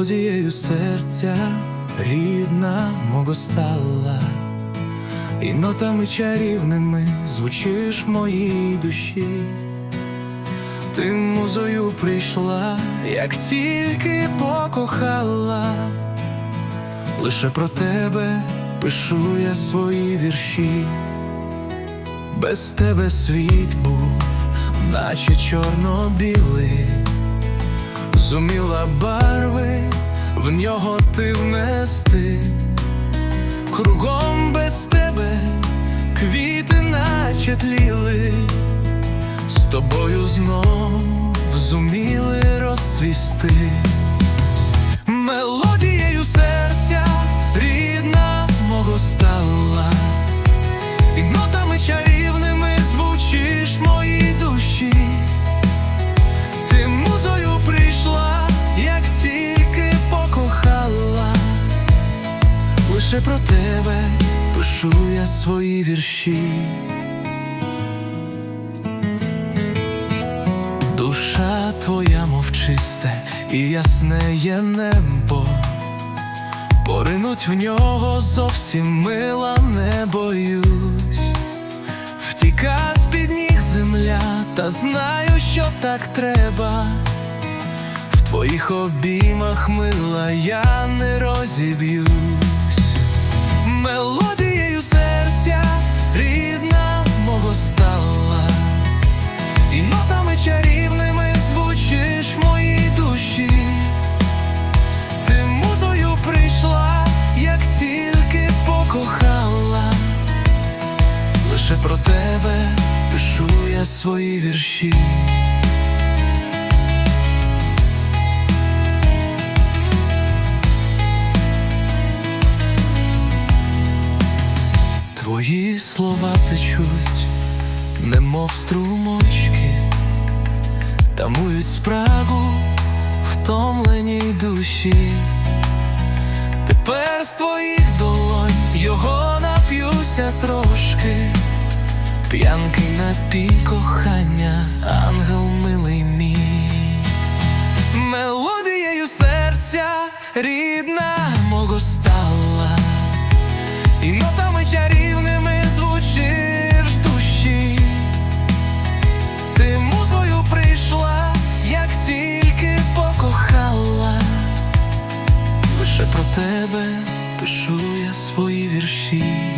мелодією серця, рідна мого стала, і нотами чарівними звучиш в моїй душі. Ти музою прийшла, як тільки покохала, лише про тебе пишу я свої вірші. Без тебе світ був, наче чорно-білий, зуміла барви нього ти внести, кругом без тебе квіти наче тліли, з тобою знов зуміли розцвісти. Лише про тебе пишу я свої вірші. Душа твоя мовчисте і ясне є небо. Поринуть в нього зовсім мила не боюсь, втіка з під ніг земля, та знаю, що так треба. В твоїх обіймах мила я не розіб'юсь, лише про тебе пишу я свої вірші. Твої слова течуть, немов струмочки, тамують спрагу втомленій душі. Тепер з твоїх долонь його П'янки на напій кохання, ангел милий мій, мелодією серця рідна мого стала, і нотами чарівними звучиш душі, ти музою прийшла, як тільки покохала, лише про тебе пишу я свої вірші.